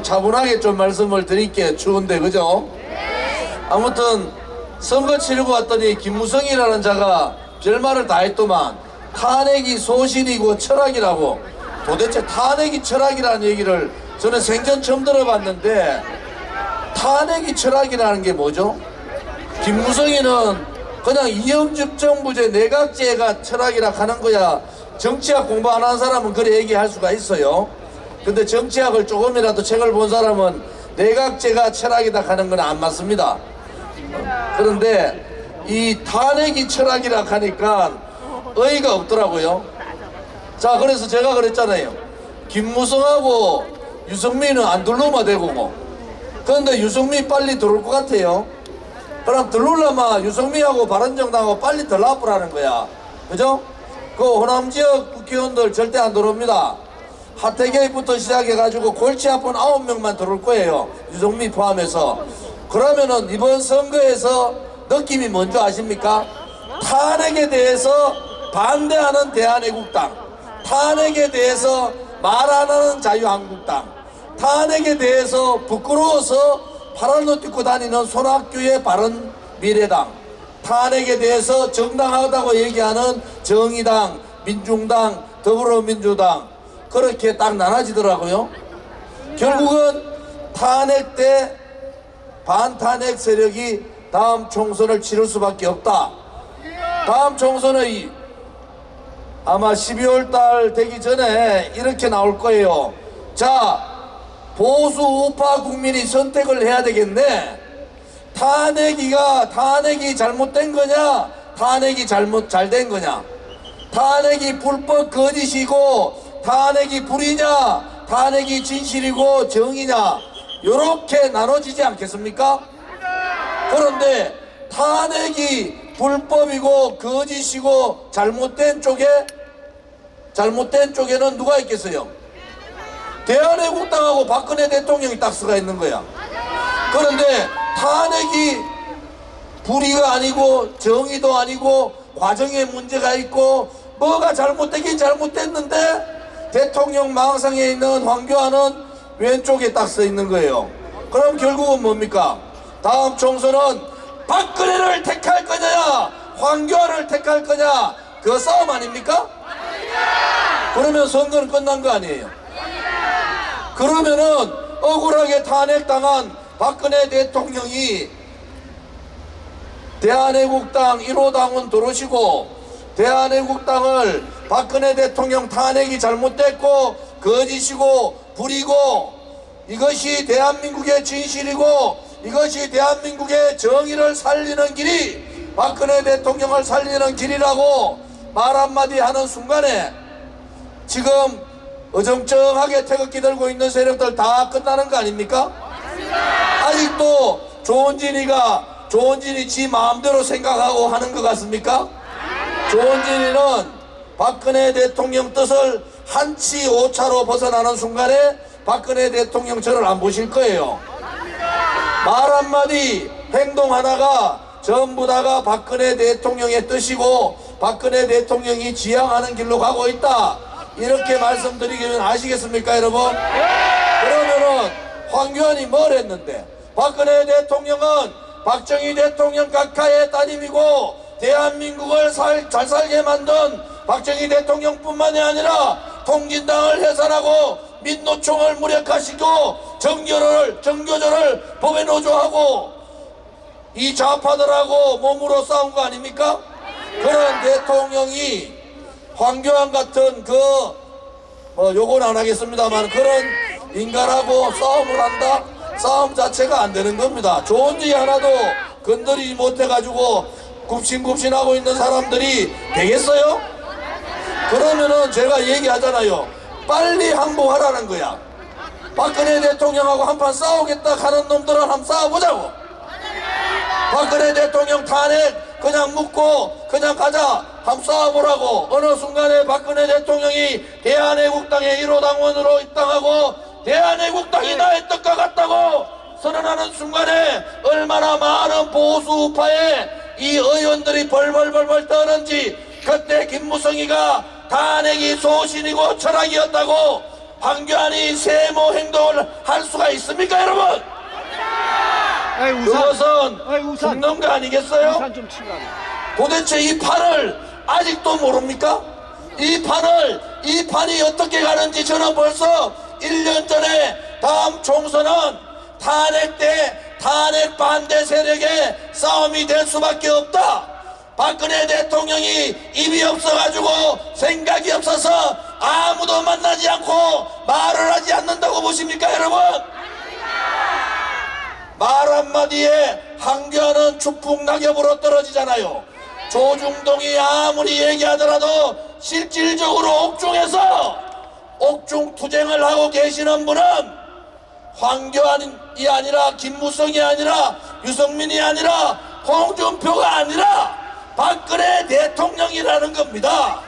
오늘 차분하게 좀 말씀을 드릴게요. 추운데, 그죠? 아무튼, 선거 치르고 왔더니 김무성이라는 자가 별말을 다 했더만, 탄핵이 소신이고 철학이라고. 도대체 탄핵이 철학이라는 얘기를 저는 생전 처음 들어봤는데, 탄핵이 철학이라는 게 뭐죠? 김무성이는 그냥 이영집 정부제 내각제가 철학이라 하는 거야. 정치학 공부 안 한 사람은 그래 얘기할 수가 있어요. 근데 정치학을 조금이라도 책을 본 사람은 내각제가 철학이다 하는 건 안 맞습니다. 그런데 이 탄핵이 철학이라 하니까 의의가 없더라고요. 자, 그래서 제가 그랬잖아요. 김무성하고 유승민은 안 둘러만 되고 뭐. 그런데 유승민 빨리 들어올 것 같아요. 그럼 들어올라면 유승민하고 바른정당하고 빨리 들라프라는 거야. 그죠? 그 호남 지역 국회의원들 절대 안 들어옵니다. 하태경부터 시작해가지고 골치 아픈 아홉 명만 들어올 거예요. 유승민 포함해서. 그러면은 이번 선거에서 느낌이 뭔지 아십니까? 탄핵에 대해서 반대하는 대한애국당, 탄핵에 대해서 말 안 하는 자유한국당, 탄핵에 대해서 부끄러워서 파란 옷 입고 다니는 손학규의 바른 미래당, 탄핵에 대해서 정당하다고 얘기하는 정의당, 민중당, 더불어민주당 그렇게 딱 나눠지더라고요. 결국은 탄핵 때 반탄핵 세력이 다음 총선을 치를 수밖에 없다. 다음 총선의 아마 12월 달 되기 전에 이렇게 나올 거예요. 자, 보수 우파 국민이 선택을 해야 되겠네. 탄핵이가 탄핵이 잘못된 거냐? 탄핵이 잘못 잘 된 거냐? 탄핵이 불법 거짓이고 탄핵이 불이냐? 탄핵이 진실이고 정이냐? 요렇게 나눠지지 않겠습니까? 그런데 탄핵이 불법이고 거짓이고 잘못된 쪽에 잘못된 쪽에는 누가 있겠어요? 대한애국당하고 박근혜 대통령이 딱스가 있는 거야. 그런데 탄핵이 불의가 아니고 정의도 아니고 과정에 문제가 있고 뭐가 잘못되긴 잘못됐는데 대통령 망상에 있는 황교안은 왼쪽에 딱서 있는 거예요. 그럼 결국은 뭡니까? 다음 총선은 박근혜를 택할 거냐, 황교안을 택할 거냐, 그 싸움 아닙니까? 그러면 선거는 끝난 거 아니에요? 그러면은 억울하게 탄핵당한 박근혜 대통령이 대한애국당 1호당은 들어오시고 대한애국당을 박근혜 대통령 탄핵이 잘못됐고 거짓이고 불이고 이것이 대한민국의 진실이고 이것이 대한민국의 정의를 살리는 길이 박근혜 대통령을 살리는 길이라고 말 한마디 하는 순간에 지금 어정쩡하게 태극기 들고 있는 세력들 다 끝나는 거 아닙니까? 아직도 조원진이가 조원진이 지 마음대로 생각하고 하는 것 같습니까? 조원진이는 박근혜 대통령 뜻을 한치 오차로 벗어나는 순간에 박근혜 대통령 저를 안 보실 거예요. 말 한마디, 행동 하나가 전부 다가 박근혜 대통령의 뜻이고 박근혜 대통령이 지향하는 길로 가고 있다. 이렇게 말씀드리기는 아시겠습니까, 여러분? 그러면은 황교안이 뭘 했는데? 박근혜 대통령은 박정희 대통령 각하의 따님이고 대한민국을 살, 잘 살게 만든 박정희 대통령뿐만이 아니라 통진당을 해산하고 민노총을 무력화시키고 정교를 정교조를 법에 노조하고 이 좌파들하고 몸으로 싸운 거 아닙니까? 그런 대통령이 황교안 같은 그, 뭐, 요건 안 하겠습니다만 그런 인간하고 싸움을 한다? 싸움 자체가 안 되는 겁니다. 좋은 지 하나도 건드리지 못해가지고 굽신굽신하고 있는 사람들이 되겠어요? 그러면은 제가 얘기하잖아요. 빨리 항복하라는 거야. 박근혜 대통령하고 한판 싸우겠다 하는 놈들은 한번 싸워보자고. 박근혜 대통령 탄핵 그냥 묻고 그냥 가자 한번 싸워보라고 어느 순간에 박근혜 대통령이 대한애국당의 1호 당원으로 입당하고 대한애국당이 나의 뜻과 같다고 선언하는 순간에 얼마나 많은 보수 우파의 이 의원들이 벌벌벌벌 떠는지 그때 김무성이가 탄핵이 소신이고 철학이었다고 황교안이 세모 행동을 할 수가 있습니까 여러분? 우산 그것은. 죽는 거 아니겠어요? 도대체 이 판을 아직도 모릅니까? 이 판을 이 판이 어떻게 가는지 저는 벌써 1년 전에 다음 총선은 탄핵 때 탄핵 반대 세력의 싸움이 될 수밖에 없다. 박근혜 대통령이 입이 없어가지고 생각이 없어서 아무도 만나지 않고 말을 하지 않는다고 보십니까 여러분? 말 한마디에 한겨는 추풍 낙엽으로 떨어지잖아요. 조중동이 아무리 얘기하더라도 실질적으로 옥중에서 옥중 투쟁을 하고 계시는 분은 황교안이 아니라 김무성이 아니라 유성민이 아니라 홍준표가 아니라 박근혜 대통령이라는 겁니다.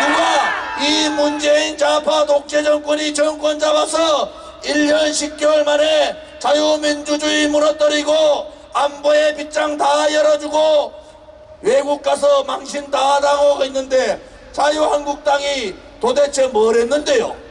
누가 이 문재인 좌파 독재 정권이 정권 잡아서 1년 10개월 만에 자유민주주의 무너뜨리고 안보의 빗장 다 열어주고 외국 가서 망신 다 당하고 있는데 자유한국당이 도대체 뭘 했는데요?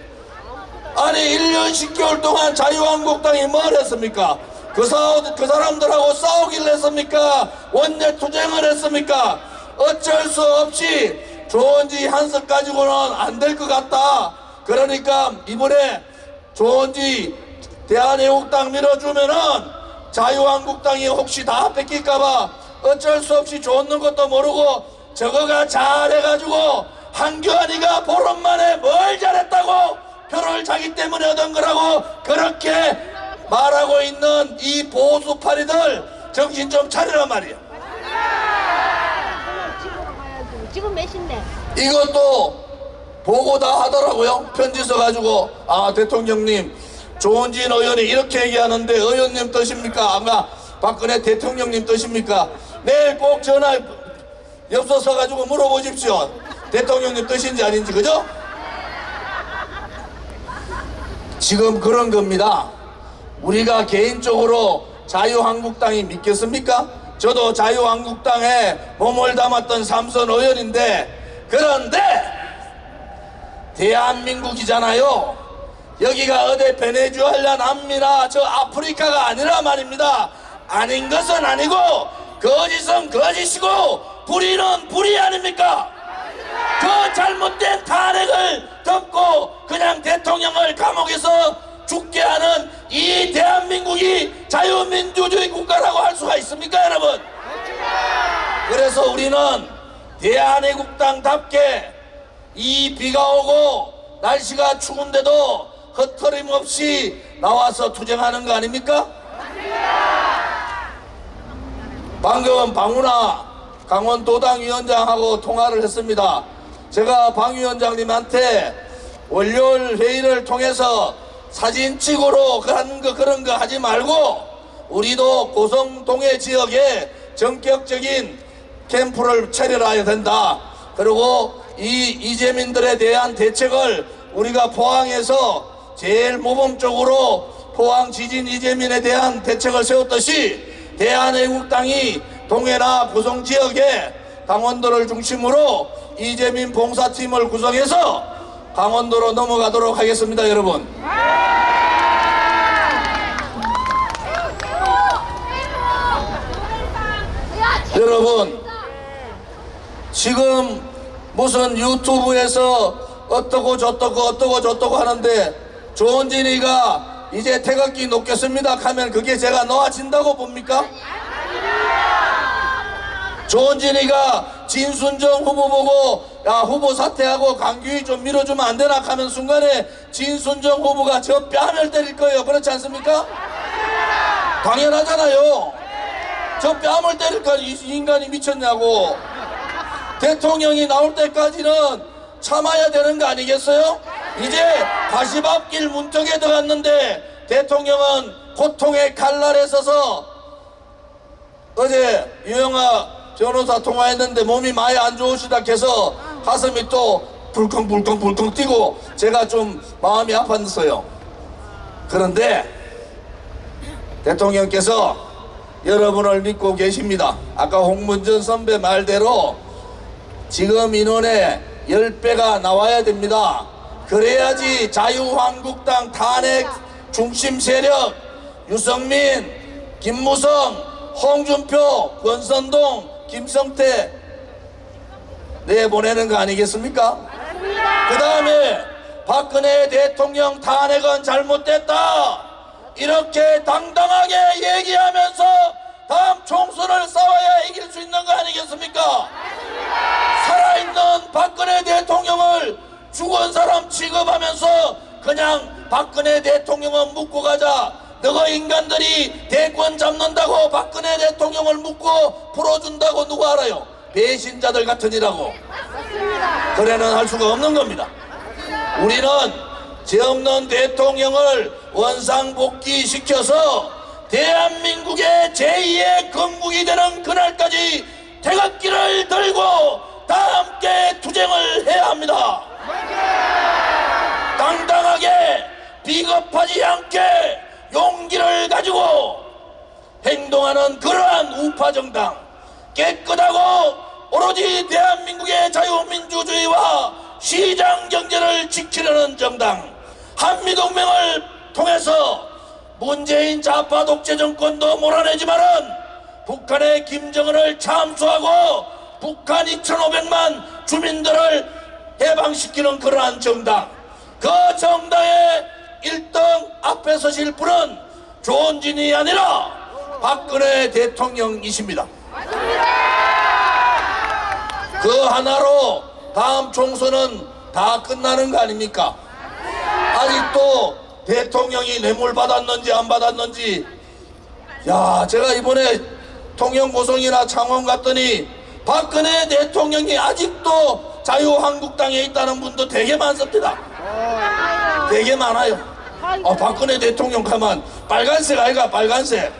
아니 1년 10개월 동안 자유한국당이 뭘 했습니까? 그, 사, 그 사람들하고 싸우기를 했습니까? 원내 투쟁을 했습니까? 어쩔 수 없이 좋은지 한석 가지고는 안 될 것 같다. 그러니까 이번에 좋은지 대한애국당 밀어주면은 자유한국당이 혹시 다 뺏길까봐 어쩔 수 없이 좋는 것도 모르고 저거가 잘해가지고 한교안이가 보름 만에 뭘 잘했다고 표를 자기 때문에 얻은 거라고 그렇게 말하고 있는 이 보수파리들 정신 좀 차리란 말이야. 지금 가야지. 지금 몇 시인데? 이것도 보고 다 하더라고요. 편지 써가지고 아 대통령님 조은진 의원이 이렇게 얘기하는데 의원님 뜻입니까? 아마 박근혜 대통령님 뜻입니까? 내일 꼭 전화 엽서 써가지고 물어보십시오. 대통령님 뜻인지 아닌지 그죠? 지금 그런 겁니다. 우리가 개인적으로 자유한국당이 믿겠습니까? 저도 자유한국당에 몸을 담았던 삼선 의원인데 그런데 대한민국이잖아요. 여기가 어디 베네수엘라 남미나 저 아프리카가 아니라 말입니다. 아닌 것은 아니고 거짓은 거짓이고 불의는 불의 아닙니까? 그 잘못된 탄핵을 덮고 그냥 대통령을 감옥에서 죽게 하는 이 대한민국이 자유민주주의 국가라고 할 수가 있습니까 여러분? 그래서 우리는 대한애국당답게 이 비가 오고 날씨가 추운데도 헛터림 없이 나와서 투쟁하는 거 아닙니까? 방금 방훈아 강원도당 위원장하고 통화를 했습니다. 제가 방 위원장님한테 월요일 회의를 통해서 사진 찍으러 하는 거 그런 거 하지 말고 우리도 고성 동해 지역에 전격적인 캠프를 차려놔야 된다. 그리고 이 이재민들에 대한 대책을 우리가 포항에서 제일 모범적으로 포항 지진 이재민에 대한 대책을 세웠듯이 대한애국당이 동해나 고성 지역에 강원도를 중심으로 이재민 봉사팀을 구성해서 강원도로 넘어가도록 하겠습니다, 여러분. 여러분, 지금 무슨 유튜브에서 어떠고 저떠고 어떠고 저떠고 하는데 조은진이가 이제 태극기 놓겠습니다 하면 그게 제가 놓아진다고 봅니까? 조은진이가 진순정 후보 보고 야 후보 사퇴하고 강규희 좀 밀어주면 안 되나 하면 순간에 진순정 후보가 저 뺨을 때릴 거예요 그렇지 않습니까? 당연하잖아요 저 뺨을 때릴까 이 인간이 미쳤냐고 대통령이 나올 때까지는 참아야 되는 거 아니겠어요? 이제 가시밭길 문턱에 들어갔는데 대통령은 고통의 칼날에 서서 어제 유영아 변호사 통화했는데 몸이 많이 안 좋으시다 해서 가슴이 또 불컹불컹 불컹 뛰고 제가 좀 마음이 아팠어요. 그런데 대통령께서 여러분을 믿고 계십니다. 아까 홍문전 선배 말대로 지금 인원의 10배가 나와야 됩니다. 그래야지 자유한국당 탄핵 중심 세력 유성민, 김무성, 홍준표, 권선동, 김성태 내보내는 거 아니겠습니까? 그 다음에 박근혜 대통령 탄핵은 잘못됐다. 이렇게 당당하게 얘기하면서 다음 총선을 싸워야 이길 수 있는 거 아니겠습니까? 살아있는 박근혜 대통령을 죽은 사람 취급하면서 그냥 박근혜 대통령은 묻고 가자. 너가 인간들이 대권 잡는다고 박근혜 대통령을 묻고 풀어준다고 누가 알아요? 배신자들 같으니라고. 그래는 할 수가 없는 겁니다. 우리는 죄 없는 대통령을 원상복귀 시켜서 대한민국의 제2의 건국이 되는 그날까지 태극기를 들고 다 함께 투쟁을 해야 합니다. 당당하게 비겁하지 않게 용기를 가지고 행동하는 그러한 우파 정당 깨끗하고 오로지 대한민국의 자유민주주의와 시장 경제를 지키려는 정당 한미동맹을 통해서 문재인 좌파 독재 정권도 몰아내지만은 북한의 김정은을 참수하고 북한 2,500만 주민들을 해방시키는 그러한 정당 그 정당의 1등 앞에 서실 분은 조원진이 아니라 박근혜 대통령이십니다. 그 하나로 다음 총선은 다 끝나는 거 아닙니까? 아직도 대통령이 뇌물 받았는지 안 받았는지 야 제가 이번에 통영고성이나 창원 갔더니 박근혜 대통령이 아직도 자유한국당에 있다는 분도 되게 많습니다. 되게 많아요. 어, 박근혜 대통령 가만 빨간색 아이가 빨간색.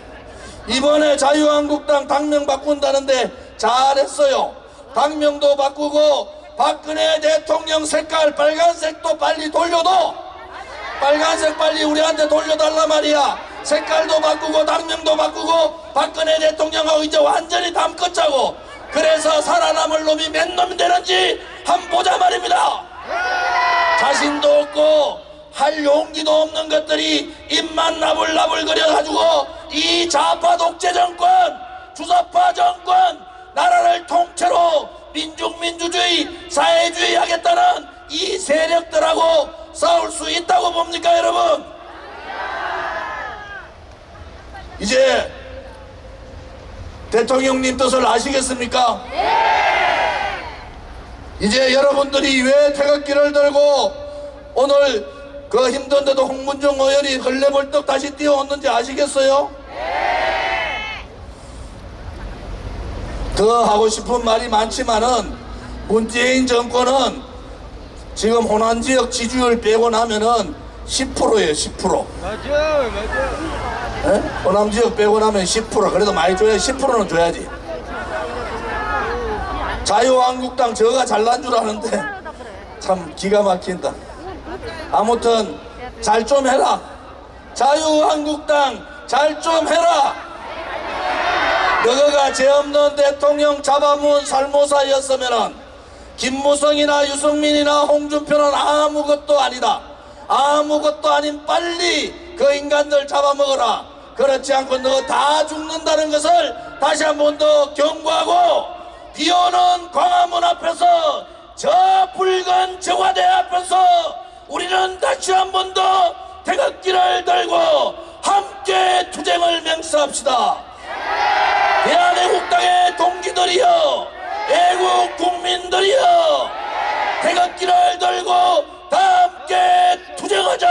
이번에 자유한국당 당명 바꾼다는데 잘했어요. 당명도 바꾸고 박근혜 대통령 색깔 빨간색도 빨리 돌려도 빨간색 빨리 우리한테 돌려달라 말이야. 색깔도 바꾸고 당명도 바꾸고 박근혜 대통령하고 이제 완전히 담긋자고. 그래서 살아남을 놈이 몇 놈이 되는지 한번 보자 말입니다. 자신도 없고 할 용기도 없는 것들이 입만 나불나불 거려 가지고 이 좌파 독재 정권 주사파 정권 나라를 통째로 민중 민주주의 사회주의 하겠다는 이 세력들하고 싸울 수 있다고 봅니까 여러분 이제 대통령님 뜻을 아시겠습니까? 이제 여러분들이 왜 태극기를 들고 오늘 그 힘든데도 홍문종 의원이 걸레벌떡 다시 뛰어왔는지 아시겠어요? 더 하고 싶은 말이 많지만은 문재인 정권은 지금 호남 지역 지지율 빼고 나면은 10%예요 10% 맞아요, 맞아요. 예? 호남 지역 빼고 나면 10% 그래도 많이 줘야 10%는 줘야지 자유한국당 저가 잘난 줄 아는데 참 기가 막힌다 아무튼 잘 좀 해라. 자유한국당 잘 좀 해라. 너가 죄 없는 대통령 잡아먹은 살모사였으면은 김무성이나 유승민이나 홍준표는 아무것도 아니다. 아무것도 아닌 빨리 그 인간들 잡아먹어라. 그렇지 않고 너 다 죽는다는 것을 다시 한 번 더 경고하고 비오는 광화문 앞에서 저 붉은 정화대 앞에서 우리는 다시 한 번 더 태극기를 들고 함께 투쟁을 맹세합시다. 대한애국당의 동지들이여 애국 국민들이여 태극기를 들고 다 함께 투쟁하자.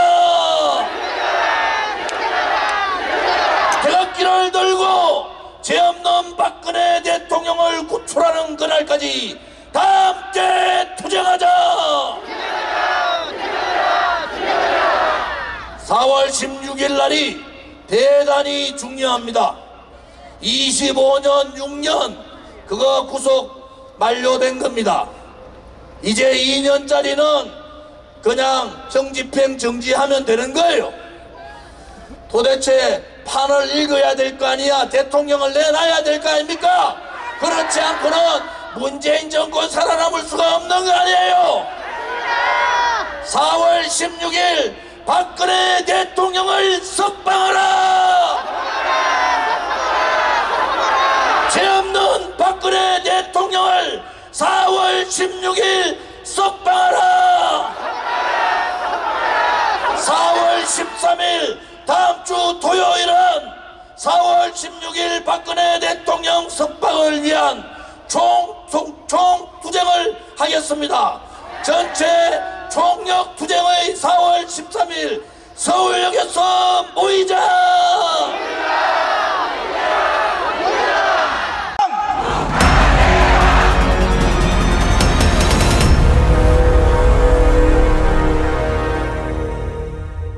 태극기를 들고 죄 없는 박근혜 대통령을 구출하는 그날까지 다 함께 투쟁하자 4월 16일 날이 대단히 중요합니다. 25년 6년 그거 구속 만료된 겁니다. 이제 2년짜리는 그냥 정집행 정지하면 되는 거예요. 도대체 판을 읽어야 될 거 아니야? 대통령을 내놔야 될 거 아닙니까? 그렇지 않고는 문재인 정권 살아남을 수가 없는 거 아니에요. 4월 16일 박근혜 대통령을 석방하라! 죄 없는 박근혜 대통령을 4월 16일 석방하라! 4월 13일 다음 주 토요일은 4월 16일 박근혜 대통령 석방을 위한 총, 총, 총 투쟁을 하겠습니다. 전체 총력 투쟁의 4월 13일 서울역에서 모이자! 모이자!